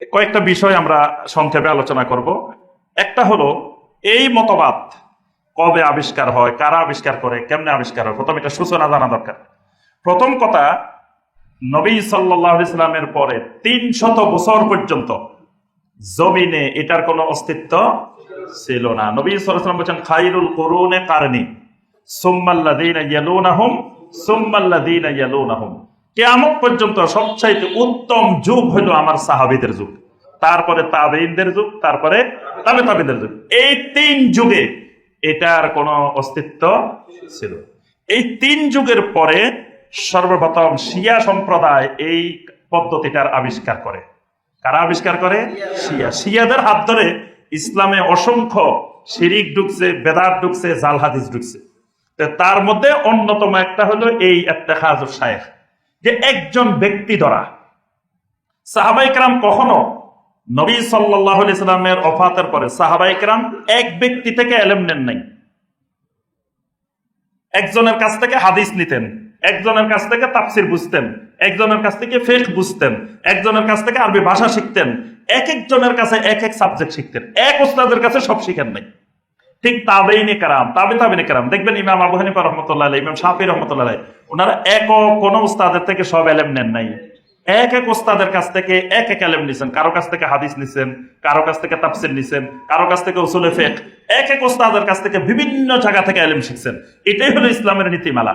কয়েকটা বিষয় আমরা সংক্ষেপে আলোচনা করব। একটা হলো, এই মতবাদ কবে আবিষ্কার হয়, কারা আবিষ্কার করে, কেমনে আবিষ্কার হয়? প্রথম এটা সূচনা জানা দরকার। প্রথম কথা, নবী সাল্লাহ ইসলামের পরে তিন শত বছর পর্যন্ত জমিনে এটার কোনো অস্তিত্ব ছিল না। নবী সাল্লাম বলছেন, খাইরুল করুনে কারণী সুম্মাল্লাদিনা ইয়ালুনাহুম সুম্মাল্লাদিনা ইয়ালুনাহুম। কিয়ামত পর্যন্ত সবচাইতে উত্তম যুগ হলো আমার সাহাবিদের যুগ। তারপরে তাবেইনদের যুগ, তারপরে তাবে তাবেইনদের যুগ। এই তিন যুগে এটার কোনো অস্তিত্ব ছিল। এই তিন যুগের পরে সর্বপ্রথম শিয়া সম্প্রদায় এই পদ্ধতিটার আবিষ্কার করে। কারা আবিষ্কার করে? শিয়া। শিয়াদের হাত ধরে ইসলামে অসংখ্য শিরিক ঢুকছে বেদার ঢুকছে জাল হাদিস ঢুকছে তার মধ্যে অন্যতম একটা হলো এই একটা হাজর শায়েখ। যে একজন ব্যক্তি দ্বারা। সাহাবাইকরাম কখনো নবী সাল্লাহ ইসলামের অফাতের পরে সাহাবাইকরাম এক ব্যক্তি থেকে এলেম নেন নাই। একজনের কাছ থেকে হাদিস নিতেন, একজনের কাছ থেকে তাফসির বুঝতেন, একজনের কাছ থেকে ফেক বুঝতেন, একজনের কাছ থেকে আরবি ভাষা শিখতেন, এক একজনের কাছে এক এক সাবজেক্ট শিখতেন, এক ওস্তাদের কাছে সব শিখেন নাই। ঠিক তাবেইনে কারাম, তাবে তাবেইনে কারাম। দেখবেন ইমাম আবু হানিফা রহমতুল্লাহ ইমাম শাফি রহমতুল্লাহ ওনারা এক কোন উস্তাদের থেকে সব এলেম নেন নাই। এক এক ওস্তাদের কাছ থেকে এক এক এলেম নিছেন। কারও কাছ থেকে হাদিস নিছেন, কারও কাছ থেকে তাফসির নিছেন, কারও কাছ থেকে উসুলে ফেক এক এক ওস্তাদের কাছ থেকে বিভিন্ন জায়গা থেকে এলেম শিখছেন। এটাই হলো ইসলামের নীতিমালা।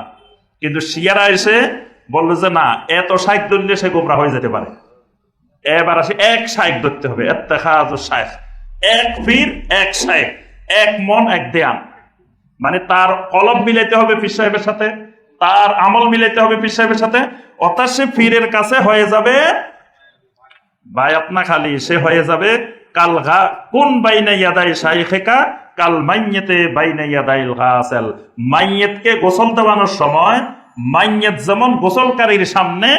কিন্তু শিয়ারা এসে বলল যে, না, এত শাইক ধরলে সে গোমরা হয়ে যেতে পারে। এবার আসে এক শাইক ধরতে হবে এত্তেখাজ শাইখ। এক পীর, এক শাইখ। এক মন, এক দেয়ান মানে তার কলম মিলাইতে হবে পীর সাহেবের সাথে, তার আমল মিলাইতে হবে পীর সাহেবের সাথে, অর্থাৎ সে পীরের কাছে হয়ে যাবে, ভাই আপনা খালি, সে হয়ে যাবে, কাল গা, কোন বাইনা ইয়াদাই শাইখেকা, কাল মাইয়েতে বাইনা ইয়াদাইল গাসাল। মাইয়েতকে গোসল দেওয়ানোর সময়, মাইয়েত যেমন গোসলকারীর সামনে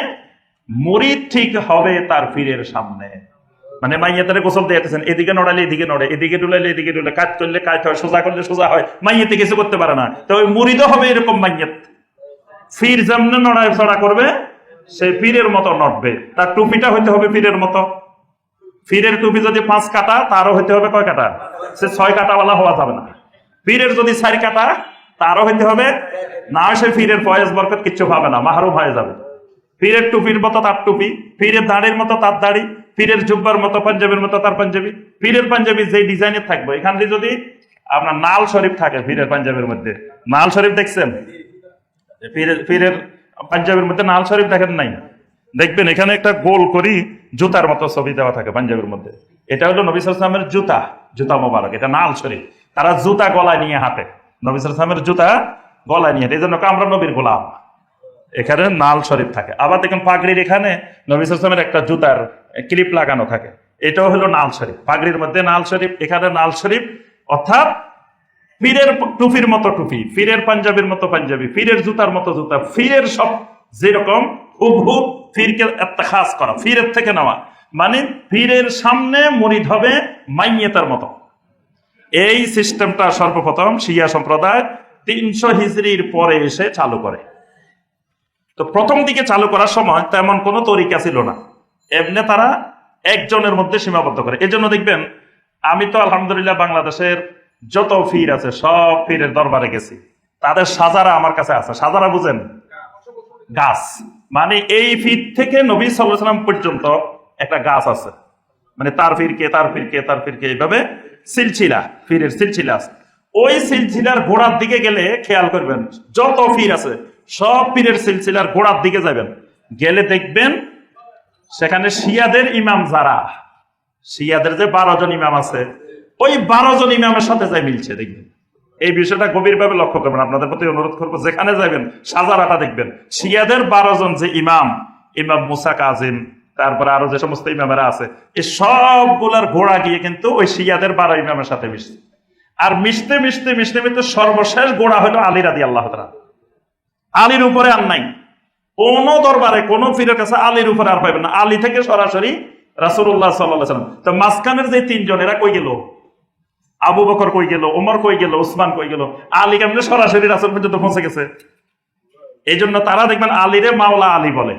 মুরিদ ঠিক হবে তার পীরের সামনে। মানে মাইয়াতারে গোসল দিয়েছেন, এদিকে নড়ালে এদিকে নড়ে, এদিকে ডুলাইলে এদিকে ডুলে কাজ করলে কাজ হয়, সোজা করলে সোজা হয়, মাইয়াতে কিছু করতে পারে না। তো ওই মুরিদও হবে এরকম মাইয়াত। ফির যেমন নড়ায় চড়া করবে, সে পীরের মতো নড়বে। তার টুপিটা হইতে হবে পীরের মতো। ফিরের টুপি যদি পাঁচ কাটা, তারও হইতে হবে কয় কাটা? সে ছয় কাটাওয়ালা হওয়া যাবে না। পীরের যদি চারি কাটা, তারও হইতে হবে, না সে ফিরের ফয়েজ বরকত কিচ্ছু পাবে না, মাহারুম হয়ে যাবে। পীরের টুপির মতো তার টুপি ফিরের দাড়ির মতো তার দাড়ি পীরের জুব্বার মতো পাঞ্জাবির মতো তার পাঞ্জাবি। পীরের পাঞ্জাবি যে ডিজাইনের থাকবে, এখান থেকে যদি আপনার নাল শরীফ থাকে পীরের পাঞ্জাবির মধ্যে। নাল শরীফ দেখছেন? পীরের পাঞ্জাবির মধ্যে নাল শরীফ দেখেন নাই? দেখবেন এখানে একটা গোল করি জুতার মতো ছবি দেওয়া থাকে পাঞ্জাবির মধ্যে। এটা হলো নবী সালামের জুতা জুতা মোবারক, এটা নাল শরীফ। তারা জুতা গলায় নিয়ে হাঁটে। নবী সালামের জুতা গলায় নিয়ে হাঁটে। এই জন্য আমরা নবীর গোলাম। এখানে নাল শরীফ থাকে। আবার দেখুন পাগড়ির এখানে নবী সালামের একটা জুতার ক্লিপ লাগানো থাকে। এটাও হলো নাল শরীফ। পাগড়ির মধ্যে নাল শরীফ, এখানে নাল শরীফ, অর্থাৎ পীরের টুপির মতো টুপি ফিরের পাঞ্জাবির মতো পাঞ্জাবি ফিরের জুতার মতো জুতা ফিরের সব যেরকম হুবহু ফিরকে খাস করা ফিরের থেকে নেওয়া। মানে ফিরের সামনে মরিদ হবে মাইয়েতার মতো। এই সিস্টেমটা সর্বপ্রথম শিয়া সম্প্রদায় তিনশো হিজড়ির পরে এসে চালু করে। তো প্রথম দিকে চালু করার সময় তেমন কোনো তরিকা ছিল না। এমনি তারা একজনের মধ্যে সীমাবদ্ধ করে। এজন্য দেখবেন, আমি তো আলহামদুলিল্লাহ বাংলাদেশের যত ফির আছে, সব ফিরের দরবারে গেছি। তাদের সাজারা আমার কাছে আছে। সাজারা বুঝেন? গাছ। মানে এই ফির থেকে নবী সাল্লাম পর্যন্ত একটা গাছ আছে। মানে তার ফিরকে তার ফিরকে তার ফিরকে এইভাবে সিলছিলা ফিরের সিলছিলা আছে। ওই সিলছিলার গোড়ার দিকে গেলে খেয়াল করবেন, যত ফির আছে, সব পীরের সিলসিলার গোড়ার দিকে যাবেন। গেলে দেখবেন সেখানে শিয়াদের ইমাম যারা, শিয়াদের যে বারো জন ইমাম আছে, ওই বারো জন ইমামের সাথে যাই মিলছে, দেখবেন। এই বিষয়টা গভীরভাবে লক্ষ্য করবেন। আপনাদের প্রতি অনুরোধ করব, যেখানে যাবেন সাজারাটা দেখবেন। শিয়াদের বারো জন যে ইমাম ইমাম মুসা কাজিম, তারপরে আরও যে সমস্ত ইমামেরা আছে এই সবগুলার ঘোড়া গিয়ে কিন্তু ওই শিয়াদের বারো ইমামের সাথে মিশছে। আর মিশতে মিশতে মিশতে মিশতে সর্বশেষ গোড়া হলো আলী রাদি আল্লাহ। আলীর উপরে আর নাই। কোন দরবারে কোন ফিরের কাছে আলীর উপরে আর পাইবেন না। আলী থেকে সরাসরি রাসুল্লাহ সাল্লাহ সাল্লাম। তো মাঝখানের যে তিনজন, এরা কই গেল? আবু বকর কই গেল? ওমর কই গেল? উসমান কই গেল? আলী কেমন সরাসরি রাসুল পর্যন্ত পৌঁছে গেছে? এই জন্য তারা দেখবেন আলীরে মাওলা আলী বলে।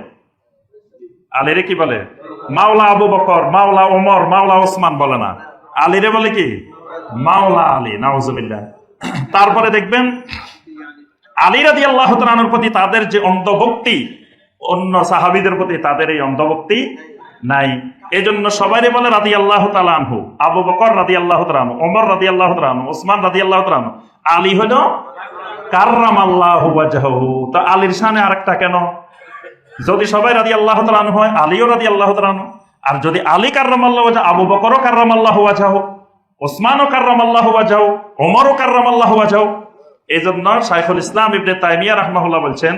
আলীরে কি বলে? মাওলা আবু বকর, মাওলা ওমর মাওলা ওসমান বলে না। আলীরে বলে কি? মাওলা আলী, নাউজুবিল্লাহ। তারপরে দেখবেন আলী রাদি আল্লাহ তালানোর প্রতি তাদের যে অন্ধভক্তি, অন্য সাহাবিদের প্রতি তাদের এই অন্ধভক্তি নাই। এই জন্য সবাই বলে রাদি আল্লাহ তালানহু আবু বকর রাদি আল্লাহ তালানু ওমর রাদি আল্লাহ তালানু ওসমান রাদি আল্লাহ তালানু আলী হল কার্রাম আল্লাহ তো আলীর সামনে আরেকটা কেন? যদি সবাই রাদি আল্লাহ তালানু হয়, আলীও রাদি আল্লাহ তালানু আর যদি আলী কার্রাম আল্লাহ আবু বকরও কার্রাম আল্লাহ ওয়াজাহ, ওসমানও কার্রাম আল্লাহ ওয়াজাহ, ওমরও কার্রাম আল্লাহ ওয়াজাহ এই জন্য শাইখুল ইসলাম ইবনে তাইমিয়া রহমাহুল্লাহ বলছেন,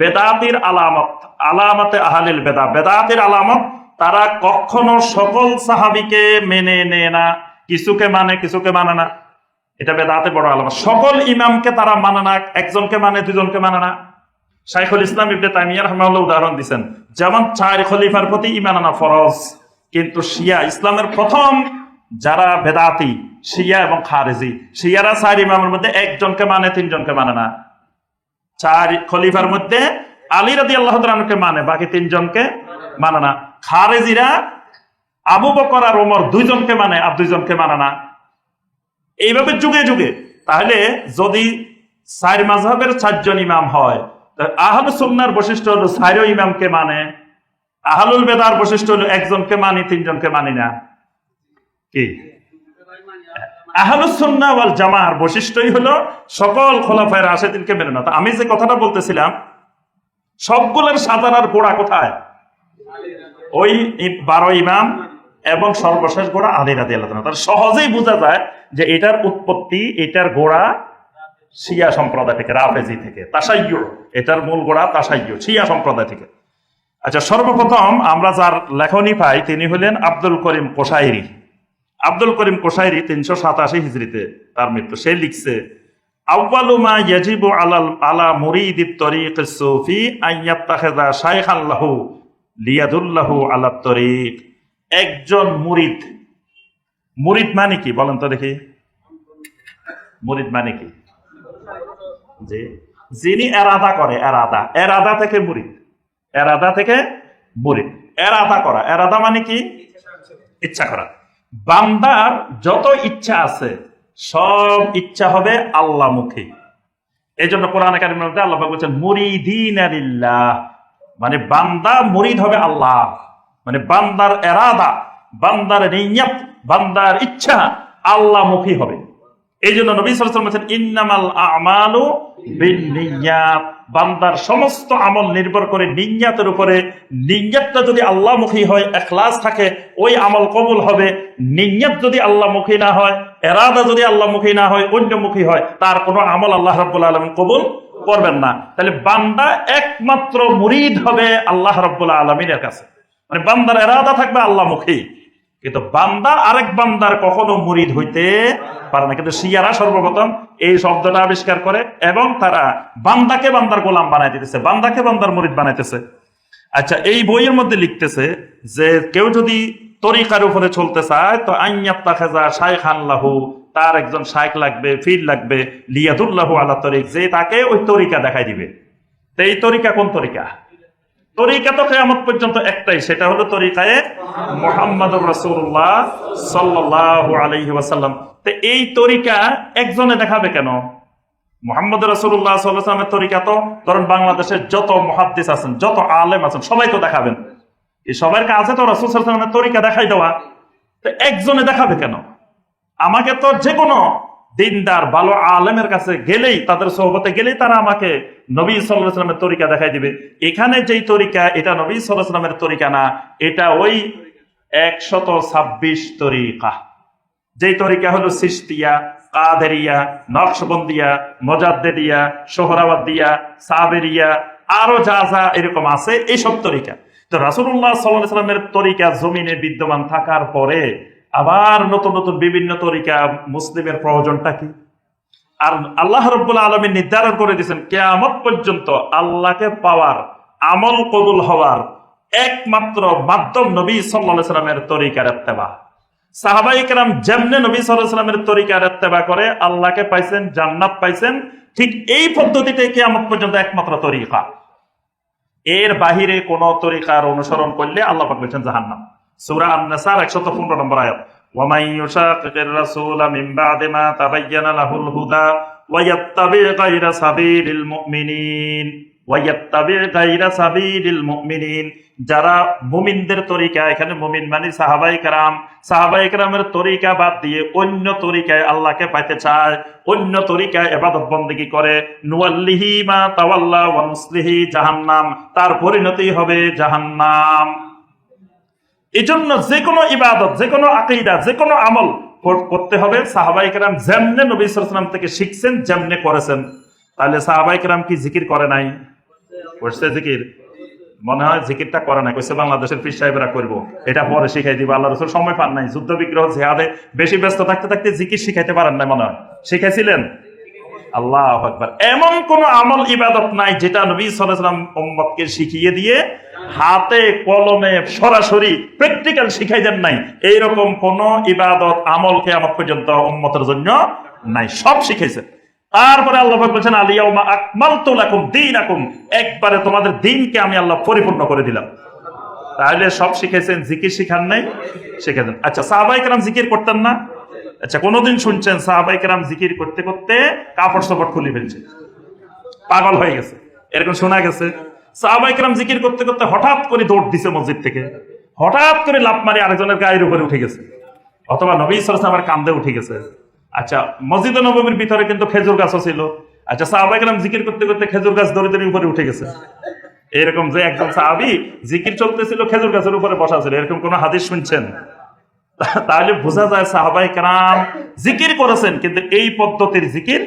বেদাতির আলামত, আলামতে আহালিল বেদা, বেদাতির আলামত তারা কখনো সকল সাহাবিকে মেনে নেয় না, কিছুকে মানে কিছুকে মানে না। এটা বেদাতে বড় আলামত। সকল ইমামকে তারা মানে না, একজনকে মানে দুজনকে মানে না। শাইখুল ইসলাম ইবনে তাইমিয়া রহমাহুল্লাহ উদাহরণ দিচ্ছেন যেমন চার খলিফার প্রতি ইমান আনা ফরজ, কিন্তু শিয়া ইসলামের প্রথম যারা বেদাতি শিয়া এবং খারেজি। শিয়ারা চার ইমামের মধ্যে একজনকে মানে তিনজনকে মানে না। চার খলিফার মধ্যে আলী রাদি আল্লাহ মানে বাকি তিনজনকে মানে না। খারেজিরা আবু বকর আর ওমর দুইজনকে মানে আর দুইজনকে মানে না। এইভাবে যুগে যুগে। তাহলে যদি চার মাঝহের চারজন ইমাম হয় আহল সুন্নার বৈশিষ্ট্য হলো চারো ইমামকে মানে আহলুল বেদার বৈশিষ্ট্য হলো একজনকে মানি, তিনজনকে মানি না। কি? আহলুসুন্না জামার বৈশিষ্ট্যই হলো সকল খোলাফায়ের রাশেদিনকে মেনে না আমি যে কথাটা বলতেছিলাম, সবগুলোর সাজানার গোড়া কোথায়? ওই বারো ইমাম এবং সর্বশেষ গোড়া আলী রাদি আল্লাহ তার সহজেই বোঝা যায় যে এটার উৎপত্তি, এটার গোড়া শিয়া সম্প্রদায় থেকে, রাফেজি থেকে। তাসাইয় এটার মূল গোড়া তাসাইয় শিয়া সম্প্রদায় থেকে। আচ্ছা সর্বপ্রথম আমরা যার লেখনী পাই, তিনি হলেন আব্দুল করিম কোসাইরি আব্দুল করিম কোসাইরি তিনশো সাতাশি হিজড়িতে তার মৃত্যু। সে লিখছে আলা একজন মুরিদ মুরিদ মানে কি বলেন তো দেখি। মুরিদ মানে কি? যে যিনি এরাদা করে, এরাদা। এরাদা থেকে মুরিদ। এরাদা থেকে মুরিদ। এরাদা করা। এরাদা মানে কি? ইচ্ছা করা। বান্দার যত ইচ্ছা আছে, সব ইচ্ছা হবে আল্লাহ মুখী। এই জন্য কোরআন একাডেমির আল্লাহ বলছেন, মুরিদিন মানে বান্দা মুরিদ হবে আল্লাহ। মানে বান্দার এরাদা, বান্দার বান্দার ইচ্ছা আল্লাহ মুখী হবে। এই জন্য নবী সাল্লাল্লাহু বলছেন, ইন্নামাল আমালু বিন্নিয়াত। বান্দার সমস্ত আমল নির্ভর করে নিয়াতের উপরে। নিয়াতটা যদি আল্লাহমুখী হয়, এখলাস থাকে, ওই আমল কবুল হবে। নিয়াত যদি আল্লাহমুখী না হয়, এরাদা যদি আল্লাহমুখী না হয়, অন্যমুখী হয়, তার কোনো আমল আল্লাহ রাব্বুল আলামিন কবুল করবেন না। তাহলে বান্দা একমাত্র মুরিদ হবে আল্লাহ রাব্বুল আলমিনের কাছে। মানে বান্দার এরাদা থাকবে আল্লাহমুখী। কিন্তু বান্দা, আরেক বান্দার কখনো মুরিদ হইতে পারে না। কিন্তু শিয়ারা সর্বপ্রথম এই শব্দটা আবিষ্কার করে এবং তারা বান্দাকে বান্দার গোলাম বানাই দিতেছে, বান্দাকে বান্দার মুরিদ বানাইতেছে। আচ্ছা এই বইয়ের মধ্যে লিখতেছে যে কেউ যদি তরিকার উপরে চলতে চায়, তো আইয়াত্তা খেজা শাইখ আল্লাহু তার একজন শাইখ লাগবে ফির লাগবে, লিয়াদুল্লাহু আল্লাহ তরিক, যে তাকে ওই তরিকা দেখাই দিবে। তো এই তরিকা কোন তরিকা? তরিকা তো কেয়ামত পর্যন্ত একটাই, সেটা হলো তরিকায় মোহাম্মদ রসুল্লাহ সাল্লাহ আলহি ওয়াসাল্লাম। তো এই তরিকা একজনে দেখাবে কেন? মোহাম্মদ রসুল্লাহ সাল্লামের তরিকা তো, ধরেন বাংলাদেশের যত মহাদ্দিস আছেন, যত আলেম আছেন, সবাই তো দেখাবেন। এই সবার কাছে তো রসুল সাল্লামের তরিকা দেখাই দেওয়া। তো একজনে দেখাবে কেন? আমাকে তো যে কোনো দিনদার ভালো আলেমের কাছে গেলেই, তাদের সহবতে গেলেই তারা আমাকে নবী সাল্লামের তরিকা দেখাই দিবে। এখানে যেই তরিকা, এটা নবী সাল্লামের তরিকা না, এটা ওই একশত ছাব্বিশ তরিকা। যেই তরিকা হলো সিস্তিয়া, কাদেরিয়া, নকশবন্দিয়া, মজাদ্দেদিয়া সোহরাবাদিয়া সাবেরিয়া, আরও যা যা এরকম আছে এইসব তরিকা। তো রাসুল্লাহ সাল্লাহ সাল্লামের তরিকা জমিনে বিদ্যমান থাকার পরে আবার নতুন নতুন বিভিন্ন তরিকা মুসলিমের প্রয়োজনটা কি? আর আল্লাহ রব্বুল্লাহ আলমী নির্ধারণ করে দিয়েছেন, কেয়ামত পর্যন্ত আল্লাহকে পাওয়ার, আমল কবুল হওয়ার একমাত্র মাধ্যম নবী সাল্লাহ সাল্লামের তরিকার এত্তেবা সাহাবাইকরাম যেমনে নবী সাল্লাহ সাল্লামের তরিকার এত্তেবা করে, আল্লাহকে পাইছেন, জান্নাত পাইছেন, ঠিক এই পদ্ধতিতে কেয়ামত পর্যন্ত একমাত্র তরিকা। এর বাহিরে কোন তরিকার অনুসরণ করলে আল্লাহ বলছেন জাহান্নাম। সুরা আন-নাসার 115 নম্বর আয়াত। ইউশাকিকির রাসূল মিন বাদি মা তাবায়্যানা লাহুল হুদা ওয়া গায়রা সাবিলিল মুমিনিন। ওয়া গায়রা সাবিলিল মুমিনিন। যারা মুমিনদের তরিকা, এখানে মুমিন মানে সাহাবাই কারাম। সাহাবাই কারামের তরিকা বাদ দিয়ে অন্য তরিকায় আল্লাহকে পাইতে চায়, অন্য তরিকায় এবাদত বন্দী করে। নুয়াল্লিহি মা তাওয়াল্লা ওয়া নুসলিহি জাহান্নাম। তার পরিণতি হবে জাহান্নাম। এই জন্য যে কোনো ইবাদত যে কোনো আকিদা যে কোনো আমল করতে হবে। সাহাবাই কেরাম যেমনে নবী সালাম থেকে শিখছেন, যেমনে করেছেন। তাহলে সাহাবাই কেরাম কি জিকির করে নাই? করছে জিকির? মনে হয় জিকিরটা করে না কইছে, বাংলাদেশের পীর সাহেবরা করব। এটা পরে শিখাই দিব। আল্লাহ রসুল সময় পান নাই। যুদ্ধ বিগ্রহ জেহাদে বেশি ব্যস্ত থাকতে থাকতে জিকির শিখাইতে পারেন না মনে হয়। শিখাইছিলেন? আল্লাহ আকবার। এমন কোন আমল ইবাদত নাই যেটা নবী সাল্লাম উম্মতকে শিখিয়ে দিয়ে হাতে, কলমে সরাসরি প্র্যাকটিক্যাল শিখাই দেন নাই। এইরকম কোন ইবাদত, আমল কেয়ামত পর্যন্ত উম্মতের জন্য নাই। সব শিখাইছেন। তারপরে আল্লাহ বলছেন আলিয়াউমা আকমালতু লাকুম দীনাকুম। একবারে তোমাদের দিনকে আমি আল্লাহ পরিপূর্ণ করে দিলাম। তাহলে সব শিখেছেন জিকির শিখান নাই শিখেছেন আচ্ছা সাহাবাই কেরাম জিকির করতেন না? আচ্ছা কোনোদিন শুনছেন সাহাবাই কেরাম জিকির করতে করতে কাপড় সাপড় খুলে ফেলছে। পাগল হয়ে গেছে। এরকম শোনা গেছে সাহাবাই কেরাম জিকির করতে করতে হঠাৎ করে দৌড় দিছে মসজিদ থেকে। হঠাৎ করে লাভ মারি আরেকজনের গায়ের উপরে উঠে গেছে। অথবা নবী সরস আমার কান্দে উঠে গেছে। আচ্ছা মসজিদ নবমীর ভিতরে কিন্তু খেজুর গাছও ছিল। আচ্ছা সাহাবাই কেরাম জিকির করতে করতে খেজুর গাছ দড়ি দড়ি উপরে উঠে গেছে। এরকম যে একজন সাহাবি জিকির চলতেছিল, খেজুর গাছের উপরে বসা ছিল। এরকম কোন হাদিস শুনছেন? তাহলে বোঝা যায় সাহাবাই কারাম জিকির করেছেন, কিন্তু এই পদ্ধতির জিকির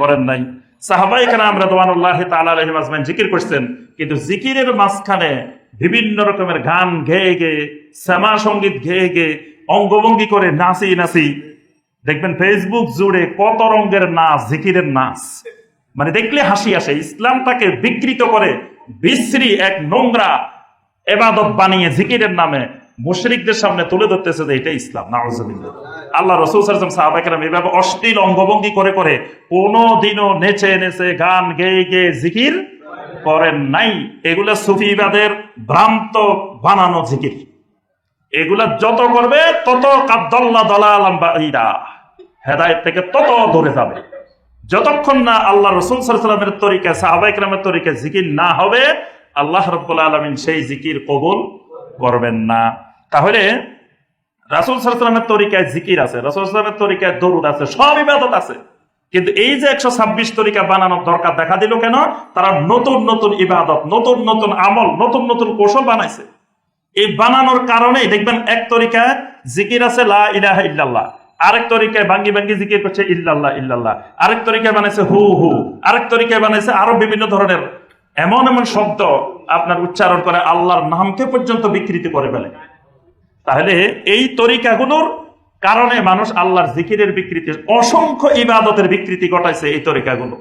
করেন নাই। সাহাবাই কারাম রাদওয়ানুল্লাহ আজমাইন জিকির করছেন, কিন্তু জিকিরের মাঝখানে বিভিন্ন রকমের গান গেয়ে গেয়ে শ্যামা সংগীত গেয়ে গেয়ে অঙ্গভঙ্গি করে নাচি নাচি, দেখবেন ফেসবুক জুড়ে কত রঙের নাচ, জিকিরের নাচ। মানে দেখলে হাসি আসে, ইসলামটাকে বিকৃত করে বিশ্রী এক নোংরা এবাদত বানিয়ে জিকিরের নামে মুশরিকদের সামনে তুলে ধরতেছে যে এটা ইসলাম, নাউজুবিল্লাহ। আল্লাহ রসুল সাহাবাকেরাম এভাবে অশ্লীল অঙ্গভঙ্গি করে করে কোনোদিনও নেচে নেচে গান গেয়ে গেয়ে জিকির করেন নাই। এগুলা সুফিবাদের ভ্রান্ত বানানো জিকির। এগুলা যত করবে তত কাদ্দল্লা দলালাম বাঈদা। হেদায়েত থেকে তত দূরে যাবে। যতক্ষণ না আল্লাহ রসুল সাল্লামের তরিকা সাহাবাইকরামের তরিকা জিকির না হবে, আল্লাহ রব্বুল আলমিন সেই জিকির কবুল করবেন না। তাহলে রাসুল সাল্লামের তরিকায় জিকির আছে, রাসুল সাল্লামের তরিকায় দরুদ আছে, সব ইবাদত আছে। কিন্তু এই যে একশো ছাব্বিশ তরিকা বানানোর দরকার দেখা দিল কেন? তারা নতুন নতুন ইবাদত, নতুন নতুন আমল, নতুন নতুন কৌশল বানাইছে। এই বানানোর কারণে দেখবেন এক তরিকায় জিকির আছে, লা ইলাহা ইল্লাল্লাহ। আরেক তরিকায় বাঙ্গি বাঙ্গি জিকির করছে, ইল্লাল্লাহ ইল্লাল্লাহ। আরেক তরিকায় বানাইছে হু হু। আরেক তরিকায় বানাইছে আরও বিভিন্ন ধরনের এমন এমন শব্দ আপনার উচ্চারণ করে আল্লাহর নামকে পর্যন্ত বিকৃতি করে ফেলে। তাহলে এই তরিকাগুলোর কারণে মানুষ আল্লাহর জিকিরের বিকৃতি, অসংখ্য ইবাদতের বিকৃতি ঘটাইছে এই তরিকাগুলো।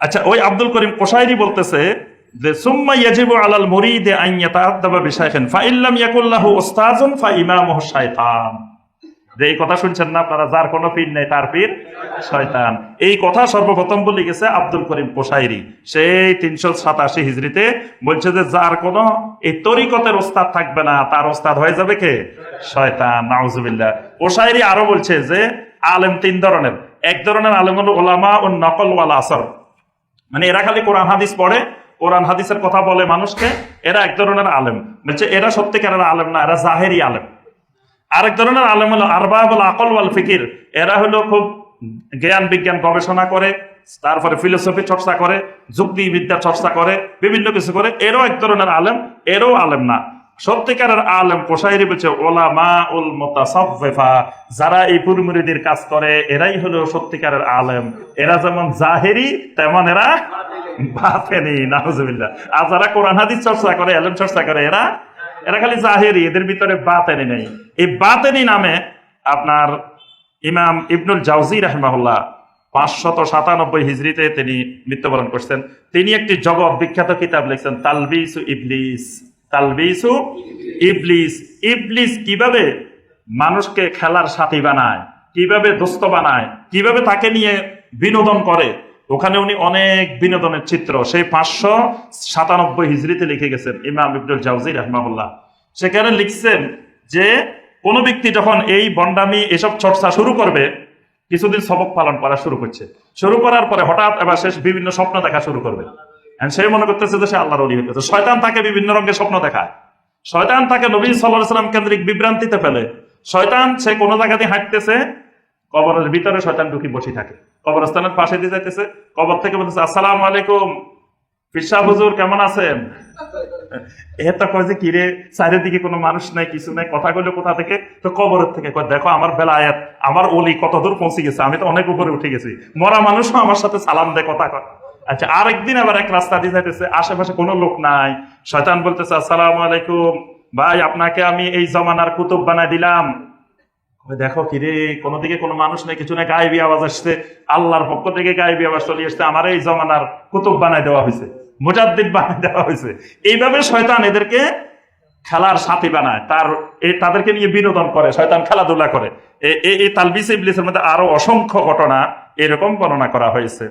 আচ্ছা ওই আব্দুল করিম কোশাইরি বলতেছে যে যে এই কথা শুনছেন না, আপনারা যার কোনো পীর নেই, তার পীর শয়তান। এই কথা সর্বপ্রথম বলে গেছে আব্দুল করিম কোশাইরি সেই তিনশো সাতাশি হিজড়িতে বলছে যে, যার কোনো এই তরিকতের ওস্তাদ থাকবে না, তার ওস্তাদ হয়ে যাবে কে? শয়তান। নাউজুবিল্লাহ। কোশাইরি আরও বলছে যে, আলেম তিন ধরনের। এক ধরনের আলেম হলো ওলামা ও নকল ওয়াল আসর। মানে এরা খালি কোরআন হাদিস পড়ে, কোরআন হাদিসের কথা বলে মানুষকে, এরা এক ধরনের আলেম। বলছে, এরা সত্যিকারের আলেম না, এরা জাহেরি আলেম। আরেক ধরনের আলেম হলো আরবা বল আকল ওয়াল ফিকির। এরা হলো খুব জ্ঞান, বিজ্ঞান গবেষণা করে, তারপরে ফিলোসফি চর্চা করে যুক্তিবিদ্যা চর্চা করে, বিভিন্ন কিছু করে। এরও এক ধরনের আলেম, এরও আলেম না। সত্যিকারের আলেম কোশাইরি বলছে ওলা মা উল মোতাসফা যারা এই পুরমুরিদের কাজ করে, এরাই হলো সত্যিকারের আলেম। এরা যেমন জাহেরি, তেমন এরা বাতেনি নাহজুবিল্লাহ আর যারা কোরআন, হাদিস চর্চা করে, আলেম চর্চা করে, এরা এরা খালি জাহেরি, এদের ভিতরে বাতেনি নেই। এই বাতেনি নামে আপনার ইমাম ইবনুল জাউজি রাহমাহুল্লাহ পাঁচশত সাতানব্বই হিজড়িতে তিনি মৃত্যুবরণ করছেন। তিনি একটি জগৎ বিখ্যাত কিতাব লিখছেন, তালবিসু ইবলিস। তালবিসু ইবলিস। ইবলিস কীভাবে মানুষকে খেলার সাথী বানায়, কীভাবে দোস্ত বানায়, কীভাবে তাকে নিয়ে বিনোদন করে ওখানে উনি অনেক বিনোদনের চিত্র। সেই পাঁচশো সাতানব্বই হিজড়িতে লিখে গেছেন ইমাম ইবনুল জাউজি রহমাহুল্লাহ। সেখানে লিখছেন যে, কোনো ব্যক্তি যখন এই বন্ডামি, এসব চর্চা শুরু করবে, কিছুদিন সবক পালন করা শুরু করছে। শুরু করার পরে হঠাৎ এবার শেষ বিভিন্ন স্বপ্ন দেখা শুরু করবে। সে মনে করতেছে যে সে আল্লাহর অলি হইতেছে। শয়তান তাকে বিভিন্ন রঙের স্বপ্ন দেখায়। শয়তান তাকে নবী সাল্লাহ সাল্লাম কেন্দ্রিক বিভ্রান্তিতে ফেলে। শয়তান সে কোনো জায়গা দিয়ে হাঁটতেছে কবরের ভিতরে শয়তান ঢুকি বসে থাকে। কবরস্থানের পাশে দিয়ে যাইতেছে। কবর থেকে বলতেছে, আসসালামু আলাইকুম। পিসা হুজুর, কেমন আছেন? এটা কয় যে কিরে চারিদিকে কোনো মানুষ নাই, কিছু নাই, কথা কইলে কোথা থেকে? তো কবরের থেকে কয়, দেখো, আমার বেলায়াত আমার অলি কত দূর পৌঁছে গেছে, আমি তো অনেক উপরে উঠে গেছি। মরা মানুষও আমার সাথে সালাম দেয়, কথা কয়। আচ্ছা আরেকদিন আবার এক রাস্তা দিয়ে যাইতেছে, আশেপাশে কোনো লোক নাই। শয়তান বলতেছে, আসসালামু আলাইকুম। ভাই, আপনাকে আমি এই জমানার কুতুব বানাই দিলাম। দেখো কিরে কোনো দিকে কোনো মানুষ নেই, কিছু না গায়েবী আওয়াজ আসছে। আল্লাহর পক্ষ থেকে গায়েবী আওয়াজ চলে আসছে। আমার এই জমানার কুতুব বানাই দেওয়া হয়েছে, মুজাদ্দিদ বানাই দেওয়া হয়েছে। এইভাবে শয়তান এদেরকে খেলার সাথী বানায়। তার তাদেরকে নিয়ে বিনোদন করে, শয়তান খেলাধুলা করে। এই তালবিস ইবলিসের মধ্যে আরও অসংখ্য ঘটনা এরকম বর্ণনা করা হয়েছে।